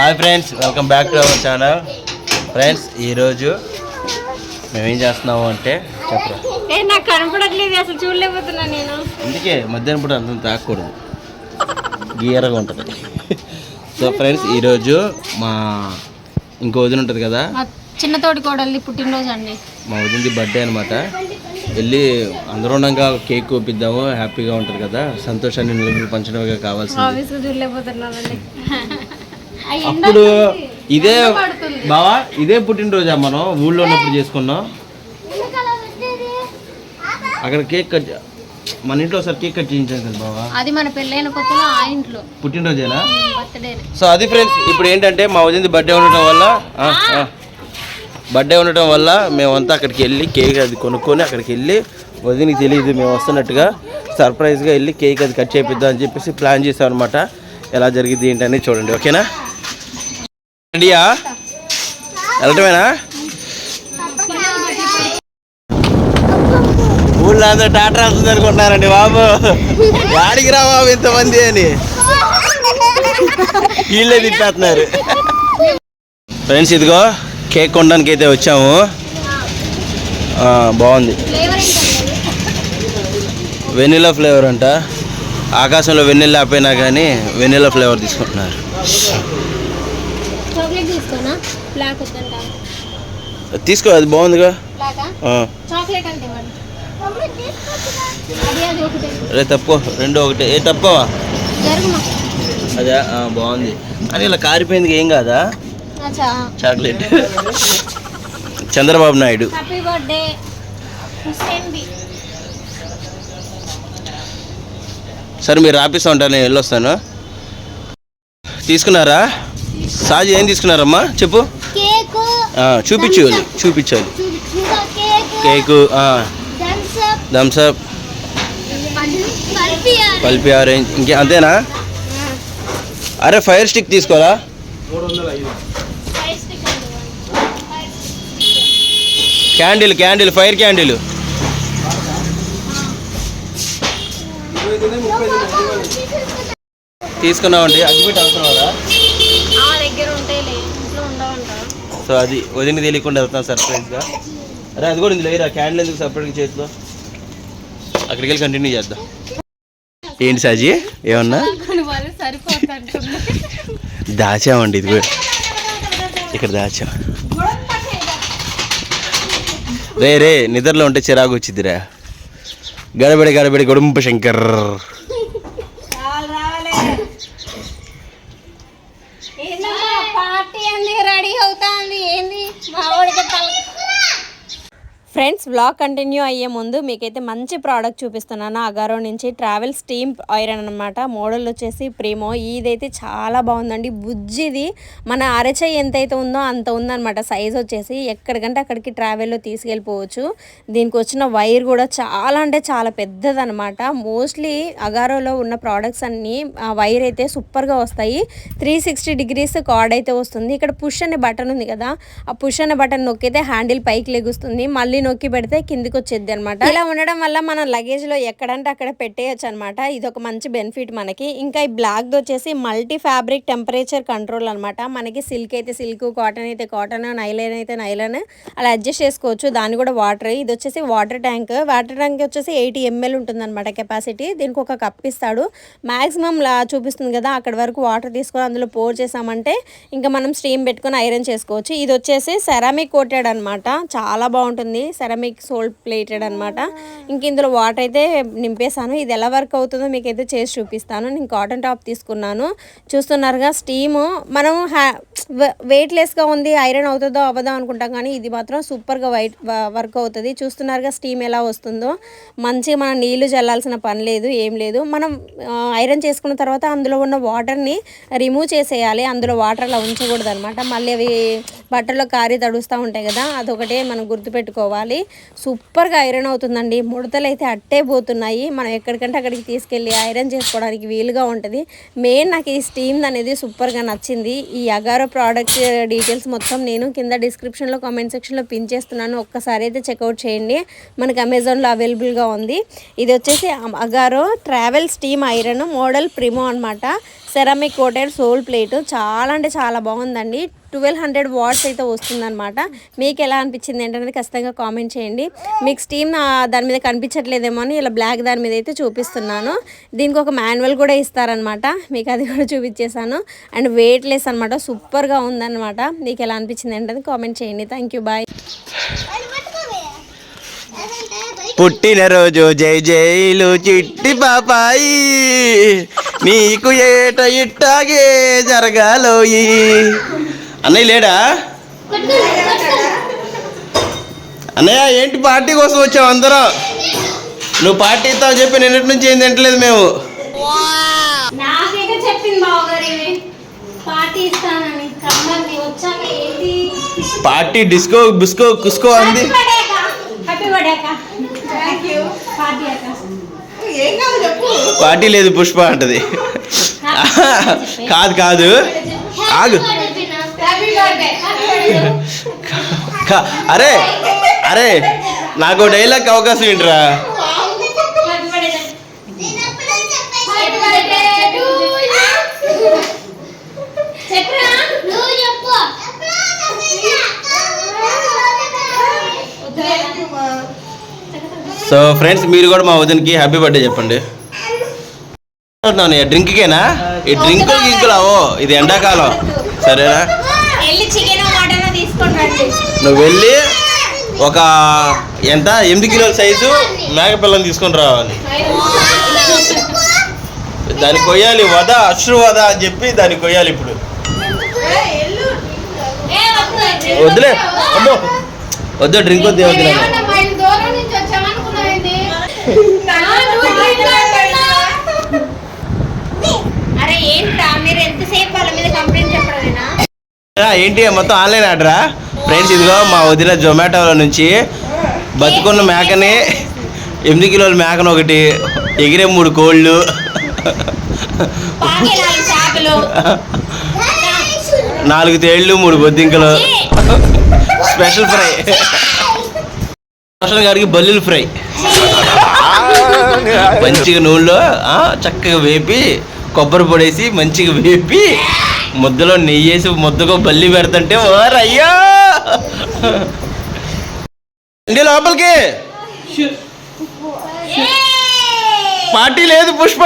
Hi friends welcome back to our channel. Friends ఈరోజు మేమేం చేస్తున్నాము అంటే చెప్పరా? ఏ నాకు కనపడట్లేదు అసలు చూడలేకపోతున్నా నేను. అందుకే మధ్యాహ్నం పూట అంత తాకూడదు. గీరగా ఉంటుంది. సో ఫ్రెండ్స్ ఈరోజు మా ఇంకో వదిన ఉంటుంది కదా. మా చిన్న తోటి కోడల్ని పుట్టినరోజు అండి. మా వదినది బర్త్డే అనమాట వెళ్ళి అందరూ ఉండగా కేక్ కోపిద్దాము హ్యాపీగా ఉంటుంది కదా. సంతోషాన్ని నలుగురు పంచడమే కావాల్సింది. చూడలేకపోతున్నానండి అప్పుడు ఇదే బావా ఇదే పుట్టినరోజా మనం? ఊళ్ళో ఉన్నప్పుడు చేసుకున్నాం. అక్కడ కేక్ కట్ మన ఇంట్లో ఒకసారి కేక్ కట్ చేయించాం కదా బావా? అది మన పెళ్ళైన కొత్తలో ఆ ఇంట్లో. పుట్టినరోజేనా? బర్త్డే సో అది ఫ్రెండ్స్ ఇప్పుడు ఏంటంటే మా వదినది బర్త్డే ఉండటం వల్ల బర్త్డే ఉండటం వల్ల మేమంతా అక్కడికి వెళ్ళి కేక్ అది కొనుక్కొని అక్కడికి వెళ్ళి వదినకి తెలియదు మేము వస్తున్నట్టుగా సర్ప్రైజ్గా వెళ్ళి కేక్ అది కట్ చేపిద్దాం అని చెప్పేసి ప్లాన్ చేసాం అనమాట ఎలా జరిగింది ఏంటనేది చూడండి ఓకేనా? రెడీయా వెళ్ళటమేనా? ఊళ్ళో అందరూ టాటా వస్తుంది అనుకుంటున్నారండి బాబు. వాడికి రా బాబు ఇంతమంది అని. వీళ్ళే తిప్పేస్తున్నారు. ఫ్రెండ్స్ ఇదిగో కేక్ కొనడానికి అయితే వచ్చాము బాగుంది. వెనిలా ఫ్లేవర్ అంట. ఆకాశంలో వెన్నెల ఆపోయినా కానీ వెనిలా ఫ్లేవర్ తీసుకుంటున్నారు. తీసుకోనా? బ్లాక్ వద్దంట. తీసుకో అది బాగుందిగా. బ్లాకా ఆ. చాక్లెట్ అంటే రే తప్పుకో. రెండు ఒకటి. ఏ జరుగుమా అదే బాగుంది. అని ఇలా కారిపోయింది ఏం కాదా? చాక్లెట్ చంద్రబాబు నాయుడు. సరే మీరు రాపిస్తూ ఉంటారు నేను వెళ్ళొస్తాను. తీసుకున్నారా? సాజీ ఏం తీసుకున్నారమ్మా? చెప్పు. ఆ, చూపించాలి. Cake. Cake Thums Up Thums Up కలిపి పల్పి ఆరెంజ్. ఇంకే అంతేనా? అరే ఫైర్ స్టిక్ తీసుకోరా? Candle candle fire candle. తీసుకున్నామండి. అగ్గిపెట్టి అవసరం కదా ఆ దగ్గర ఉంటాయిలే ఇంట్లో ఉండవంట సో అది వదిన తెలియకుండా వెళ్తాం సర్ప్రైజ్గా అరే అది కూడా ఇందులో వేయరా క్యాండిల్ ఎందుకు సపరేట్గా చేతిలో? అక్కడికి వెళ్ళి కంటిన్యూ చేద్దాం. ఏంటి సాజీ ఏమన్నా? దాచామండి ఇది కూడా. ఇక్కడ దాచాం. రే రే నిద్రలో ఉంటే చిరాకు వచ్చిద్దిరా. గడబడి గడబడి గొడుంప శంకర్. ఫ్రెండ్స్ బ్లాగ్ కంటిన్యూ అయ్యే ముందు మీకైతే మంచి ప్రోడక్ట్ చూపిస్తున్నాను. అగారో నుంచి ట్రావెల్ స్టీమ్ ఐరన్ అనమాట మోడల్ వచ్చేసి ప్రీమో. ఇదైతే చాలా బాగుందండి. బుజ్జిది మన అరచేయి ఎంతైతే ఉందో అంత ఉందన్నమాట. సైజ్ వచ్చేసి ఎక్కడికంటే అక్కడికి ట్రావెల్లో తీసుకెళ్ళిపోవచ్చు. దీనికి వచ్చిన వైర్ కూడా చాలా అంటే చాలా పెద్దదనమాట మోస్ట్లీ అగారోలో ఉన్న ప్రోడక్ట్స్ అన్నీ ఆ వైర్ అయితే సూపర్గా వస్తాయి. త్రీ సిక్స్టీ డిగ్రీస్ కార్డ్ అయితే వస్తుంది. ఇక్కడ పుష్ అనే బటన్ ఉంది కదా ఆ పుష్ అనే బటన్ నొక్కితే హ్యాండిల్ పైకి లెగుస్తుంది. మళ్ళీ నొక్కి పెడితే కిందికి వచ్చేది అనమాట ఇలా ఉండడం వల్ల మన లగేజ్లో ఎక్కడంటే అక్కడ పెట్టేయచ్చు అనమాట ఇది ఒక మంచి బెనిఫిట్ మనకి. ఇంకా ఈ బ్లాక్ వచ్చేసి మల్టీ ఫ్యాబ్రిక్ టెంపరేచర్ కంట్రోల్ అనమాట మనకి సిల్క్ అయితే సిల్క్ కాటన్ అయితే కాటన్ నైలైన్ అయితే నైలైన్. అలా అడ్జస్ట్ చేసుకోవచ్చు. దాన్ని కూడా వాటర్. ఇది వచ్చేసి వాటర్ ట్యాంక్. వాటర్ ట్యాంక్ వచ్చేసి ఎయిటీ ఎంఎల్ ఉంటుంది అనమాట కెపాసిటీ. దీనికి ఒక కప్ ఇస్తాడు. మాక్సిమం లా చూపిస్తుంది కదా అక్కడ వరకు వాటర్ తీసుకొని అందులో పోర్ చేసామంటే ఇంకా మనం స్టీమ్ పెట్టుకొని ఐరన్ చేసుకోవచ్చు. ఇది వచ్చేసి సెరామిక్ కోటెడ్ అనమాట చాలా బాగుంటుంది. సెరమిక్ సోల్డ్ ప్లేటెడ్ అనమాట ఇంక ఇందులో వాటర్ అయితే నింపేశాను. ఇది ఎలా వర్క్ అవుతుందో మీకు అయితే చేసి చూపిస్తాను. నేను కాటన్ టాప్ తీసుకున్నాను. చూస్తున్నారుగా స్టీము మనం హ్యా వెయిట్లెస్గా ఉంది ఐరన్ అవుతుందో అవ్వదో అనుకుంటాం కానీ ఇది మాత్రం సూపర్గా వైట్ వర్క్ అవుతుంది. చూస్తున్నారుగా స్టీమ్ ఎలా వస్తుందో. మంచిగా మనం నీళ్ళు చల్లాల్సిన పని లేదు ఏం లేదు. మనం ఐరన్ చేసుకున్న తర్వాత అందులో ఉన్న వాటర్ని రిమూవ్ చేసేయాలి. అందులో వాటర్ అలా ఉంచకూడదు అనమాట మళ్ళీ అవి బట్టలో కారి తడుస్తూ ఉంటాయి కదా అదొకటే మనం గుర్తుపెట్టుకోవాలి. చేసుకోవాలి సూపర్గా ఐరన్ అవుతుందండి. ముడతలు అయితే అట్టే పోతున్నాయి. మనం ఎక్కడికంటే అక్కడికి తీసుకెళ్ళి ఐరన్ చేసుకోవడానికి వీలుగా ఉంటుంది. మెయిన్ నాకు ఈ స్టీమ్ అనేది సూపర్గా నచ్చింది. ఈ అగారో ప్రోడక్ట్ డీటెయిల్స్ మొత్తం నేను కింద డిస్క్రిప్షన్లో కామెంట్ సెక్షన్లో పిన్ చేస్తున్నాను. ఒక్కసారి అయితే చెక్అవుట్ చేయండి. మనకి అమెజాన్లో అవైలబుల్గా ఉంది. ఇది వచ్చేసి Agaro travel steam iron model Primo అనమాట సెరామిక్ కోటెడ్ సోల్ ప్లేట్ చాలా అంటే చాలా బాగుందండి. ట్వెల్వ్ హండ్రెడ్ వాట్స్ అయితే వస్తుందన్నమాట. మీకు ఎలా అనిపించింది ఏంటనేది ఖచ్చితంగా కామెంట్ చేయండి. మీకు స్టీమ్ దాని మీద కనిపించట్లేదేమో అని ఇలా బ్లాక్ దాని మీద అయితే చూపిస్తున్నాను. దీనికి ఒక మాన్యువల్ కూడా ఇస్తారనమాట మీకు అది కూడా చూపించేశాను. అండ్ వెయిట్ లెస్ అనమాట సూపర్గా ఉందన్నమాట. మీకు ఎలా అనిపించింది ఏంటనేది కామెంట్ చేయండి. థ్యాంక్ యూ బాయ్ పుట్టినరోజు జై జైలు చిట్టి పాపాయి. నీకు ఏట ఇట్టాగే జరగాలోయి. అన్నయ్య లేడా? అన్నయ్య ఏంటి పార్టీ కోసం వచ్చావు అందరం? నువ్వు పార్టీ ఇస్తావు చెప్పి నిన్నటి నుంచి ఏం తింటలేదు మేము? పార్టీ డిస్కో బిస్కో కుస్కో అంది హ్యాపీ బర్త్డే అక్క థ్యాంక్ యూ పార్టీ అక్క పార్టీ లేదు పుష్ప అంటది. కాదు కాదు. ఆగు. అరే అరే నాకు డైలాగ్ అవకాశం ఏంట్రా? సో ఫ్రెండ్స్ మీరు కూడా మా వదినకి హ్యాపీ బర్త్డే చెప్పండి. డ్రింక్కేనా? ఈ డ్రింకులు గింకులు అవో ఇది ఎండాకాలం. సరేనా? నువ్వు వెళ్ళి ఒక ఎంత? ఎనిమిది కిలోల సైజు మేక పిల్లని తీసుకొని రావాలి దానికి కొయ్యాలి వద అశ్రు వద అని చెప్పి దానికి కొయ్యాలి ఇప్పుడు. వద్దులే అమ్మో. వద్దు డ్రింక్ వద్దు వద్దు నాకు. ఏమన్నా మా ఇంటి దూరం నుంచి వచ్చామనుకున్నావేంటి? ఆ, నువ్వు డ్రింక్ అంటున్నా. అరే ఏంట్రా మీరు ఎంతసేపు వాళ్ళ మీద కంప్లైంట్ చెప్పడమేనా ఆ, ఏంటి మొత్తం ఆన్లైన్ ఆర్డరా ఫ్రెండ్స్ ఇదిగో మా వదిన జొమాటోలో నుంచి బతుకున్న మేకని ఎనిమిది కిలోల మేకను ఒకటి ఎగిరే మూడు కోళ్ళు. నాలుగు తేళ్ళు మూడు బొద్దింకలు. Special fry. రోషన్ గారికి బల్లులు ఫ్రై. మంచిగా నూనెలో చక్కగా వేపి కొబ్బరి పొడేసి మంచిగా వేపి ముద్దలో నెయ్యి వేసి ముద్దగా బల్లి పెడుతుంటే ఓరయ్యో ఇంటి లోపలికి. పార్టీ లేదు పుష్ప.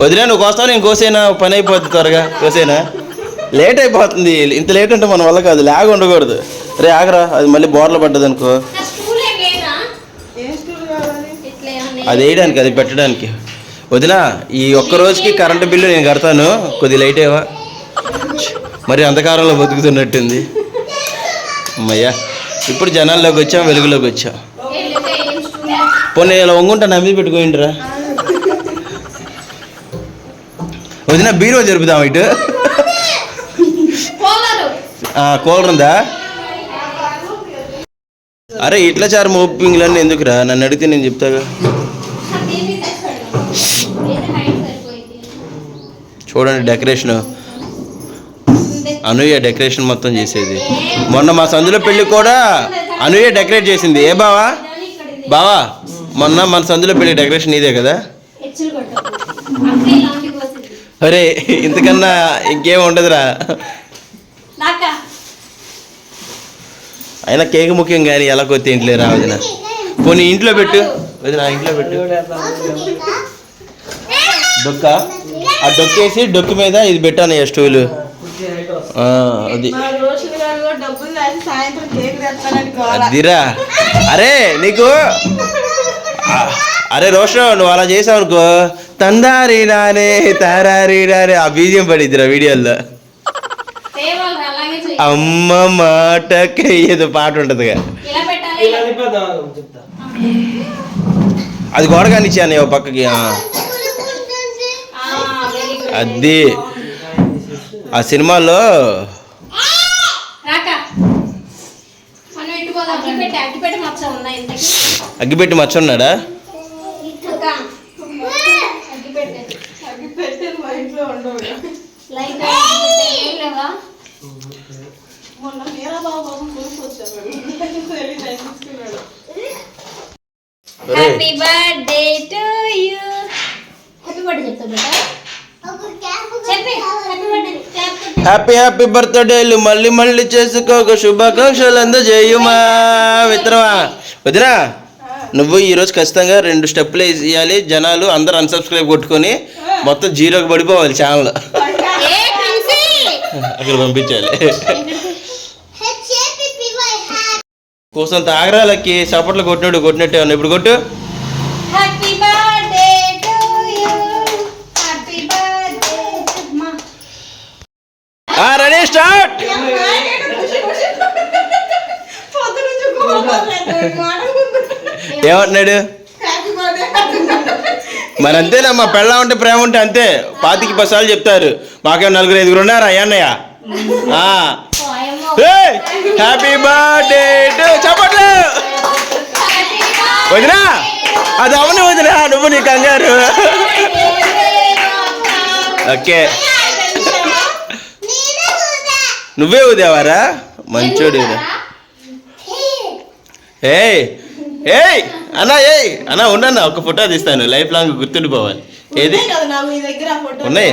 వదిలే నువ్వు కోస్తావు నేను కోసేనా? పని అయిపోద్ది త్వరగా. కోసేనా? లేట్ అయిపోతుంది. ఇంత లేట్ అంటే మన వల్ల కాదు. లాగ్ ఉండకూడదు. రే ఆగరా. అది మళ్ళీ బోర్లు పడ్డది అనుకో నా స్టూల్ ఏం లేదా ఇట్లా ఏమన్నా అది వేయడానికి అది పెట్టడానికి. వదినా ఈ ఒక్క రోజుకి కరెంటు బిల్లు నేను కడతాను. కొద్ది లైట్ ఏవా? మరి అంధకారంలో బతుకుతున్నట్టుంది. అమ్మయ్యా ఇప్పుడు జనాల్లోకి వచ్చాం వెలుగులోకి వచ్చాం. పోనీ ఇలా వంగుంటా నా మీద పెట్టుకోండిరా వదిన బీరో జరుపుదాం ఇటు. కూలర్ ఉందా అరే ఇట్లా చారు మోపింగ్లన్నీ ఎందుకురా? నన్ను అడిగితే నేను చెప్తాగా? చూడండి డెకరేషన్. అనూయ డెకరేషన్ మొత్తం చేసేది. మొన్న మా సందులో పెళ్ళి కూడా అనూయ డెకరేట్ చేసింది. ఏ బావా? బావా మొన్న మన సందులో పెళ్ళి డెకరేషన్ ఇదే కదా? అరే ఇంతకన్నా ఇంకేం ఉండదురా నాక అయినా కేక్ ముఖ్యం కానీ ఎలా కొత్త ఇంట్లో రా వదిన. పోనీ ఇంట్లో పెట్టు. వదిన ఇంట్లో పెట్టు. డొక్క? ఆ డొక్కేసి డొక్కు మీద ఇది పెట్టాను స్టూలు. అది. అదిరా. అరే నీకు? అరే రోషన్ నువ్వు అలా చేసావు అనుకో తందారి నానే తారారి నానే ఆ బీజియం పడిద్దిరా వీడియోలో. సేవలు అలాగే చెయ్యి అమ్మ మాటకి ఏదో పాట ఉంటుందిగా. అది గోడగాని ఇచ్చాను ఓ పక్కకి. అది ఆ సినిమాలో అగ్గిపెట్టి అగ్గిపెట్టి మచ్చ ఉన్నాడా? అగ్గిపెట్టి అవి పెట్టాను మా ఇంట్లో ఉండవు లైట్ అగ్గిపెట్టి ఏం లేవా మొన్న మీరా బాబు తీసుకున్నాడు. Happy birthday to you happy birthday చెప్తా బేటా? హ్యాపీ. హ్యాపీ బర్త్డేలు మళ్ళీ మళ్ళీ చేసుకోక శుభాకాంక్షలు అందజేయుమా. మిత్రమా. వదినా నువ్వు ఈరోజు ఖచ్చితంగా రెండు స్టెప్పులు వేయాలి జనాలు అందరు అన్సబ్స్క్రైబ్ కొట్టుకొని మొత్తం జీరోకి పడిపోవాలి ఛానల్. అక్కడ పంపించాలి. కోసం తాగరాలకి చప్పట్లు కొట్టినాడు కొట్టినట్టే ఉన్నా. ఇప్పుడు కొట్టు. రెడీ స్టార్ట్ ఏమంటున్నాడు? మరి అంతేనా మా పెళ్ళ ఉంటే ప్రేమ ఉంటే అంతే. పాతికి పసాలు చెప్తారు. మాకేం నలుగురు ఐదుగురు ఉన్నారా అయ్యన్నయ్య హ్యాపీ బర్త్డే టు చప్పట్లు. వదినా అది అవును వదినా నువ్వు నీ కంగారు. ఓకే. నువ్వే ఉదేవారా మంచోడు ఏయ్ ఏయ్ అన్నా ఏయ్ అన్నా ఉండన్నా ఒక ఫోటో తీస్తాను లైఫ్ లాంగ్ గుర్తుండిపోవాలి. ఏది? ఉన్నాయి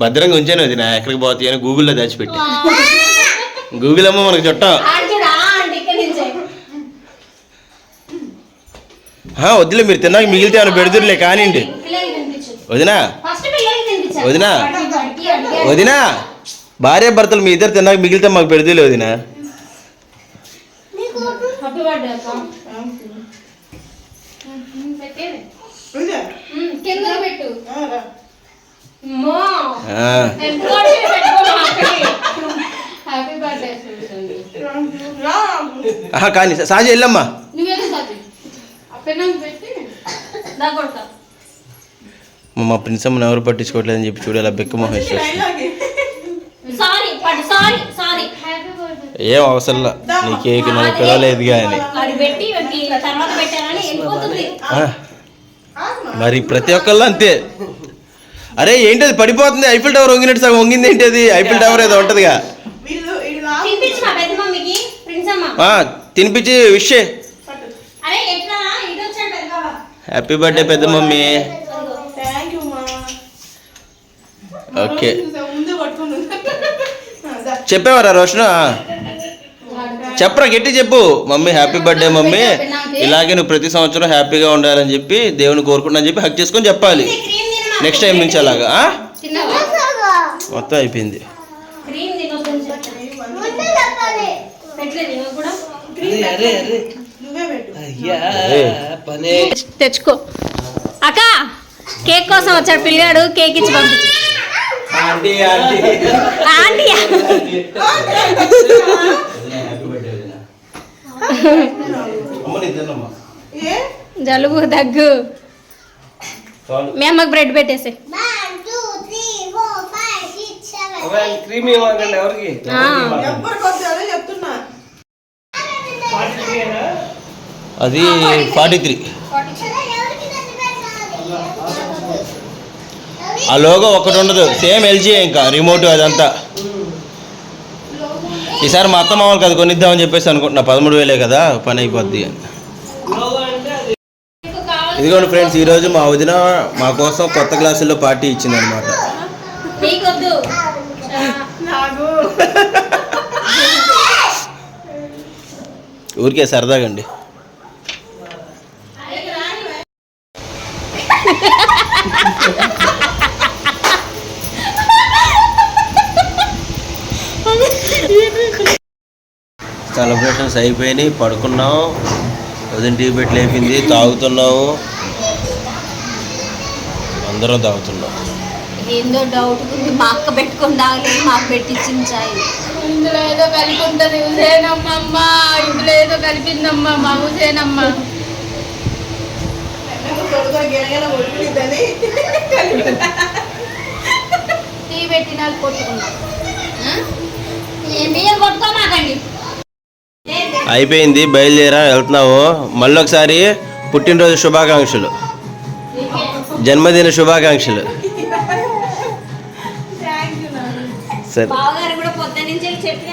భద్రంగా ఉంచాను అది నా ఎక్కడికి పోతాయి అని గూగుల్లో దాచిపెట్టి గూగుల్ అమ్మ మనకు చుట్టాం. వద్దులే మీరు తిన్నాక మిగిలితే ఏమైనా పెడుతురులే కానివ్వండి వదినా. వదినా? వదినా. భార్య భర్తలు మీ ఇద్దరు తిన్నాక మిగిలితే మాకు పెడుతులే వదినా. పెట్టు. హ్యాపీ. బర్త్డే కానీ సాజి వెళ్ళమ్మా. మా- ప్రిన్సమ్మని ఎవరు పట్టించుకోవట్లేదని చెప్పి చూడాలి ఆ బెక్క ఏం. అవసరంలా నీ కేక్ నన్ను పిలవలేదు కానీ. అది. మరి ప్రతి ఒక్కళ్ళు అంతే. అరే ఏంటది? పడిపోతుంది. ఐఫిల్ టవర్ వంగినట్టు సగం వంగింది ఏంటి అది ఐఫిల్ టవర్ ఏదో ఉంటదిగా. తినిపించు విషే. హ్యాపీ బర్త్డే పెద్ద మమ్మీ. ఓకే. చెప్పావరా రోషన్. చెప్పరా గట్టి చెప్పు. Mummy happy birthday mummy. ఇలాగే నువ్వు ప్రతి సంవత్సరం హ్యాపీగా ఉండాలని చెప్పి దేవుని కోరుకుంటున్నా చెప్పి హక్ చేసుకొని చెప్పాలి. నెక్స్ట్ టైం నుంచి అలాగా మొత్తం అయిపోయింది. తెచ్చుకో. అక్క కేక్ కోసం వచ్చాడు పిల్లాడు కేక్ ఇచ్చి పంపించు. జలుబు దగ్గు. మీ అమ్మకి బ్రెడ్ పెట్టేసి. క్రీమ్ ఎవరికి అదే ఫార్టీ త్రీ ఆ లోగో ఒకటి ఉండదు. సేమ్ ఎల్జీ ఇంకా రిమోట్ అదంతా. ఈసారి మా అత్త మామూలు అది కొనిద్దామని చెప్పేసి అనుకుంటున్నా. పదమూడు వేలే కదా పని అయిపోద్ది అని. ఇదిగోండి ఫ్రెండ్స్ ఈరోజు మా వదిన మా కోసం కొత్త క్లాసుల్లో పార్టీ ఇచ్చింది అనమాట ఊరికే నాకు ఊరికే సరదాగండి. సెలబ్రేషన్స్ అయిపోయినాయి పడుకున్నాం. వదిన టీ పెట్టి లేపింది తాగుతున్నాము. అందరం తాగుతున్నాం. ఏందో డౌట్ ఉంది. మా అక్క పెట్టుకొని తాగలేదు మాకు పెట్టించింది చాయ్. ఇందులో ఏదో కలిపి ఉంటది. హుసేనమ్మమ్మ ఇందులో ఏదో కలిపిందమ్మా మా కొట్టుకుందని టీ పెట్టి నాకు కొట్టుకున్నాం. బియ్యం కొట్టుకో మాకండి అయిపోయింది బయలుదేరా వెళ్తున్నావు. మళ్ళీ ఒకసారి పుట్టినరోజు శుభాకాంక్షలు. జన్మదిన శుభాకాంక్షలు. సరే. బావగారు కూడా పొద్దున్నుంచి చెప్పిన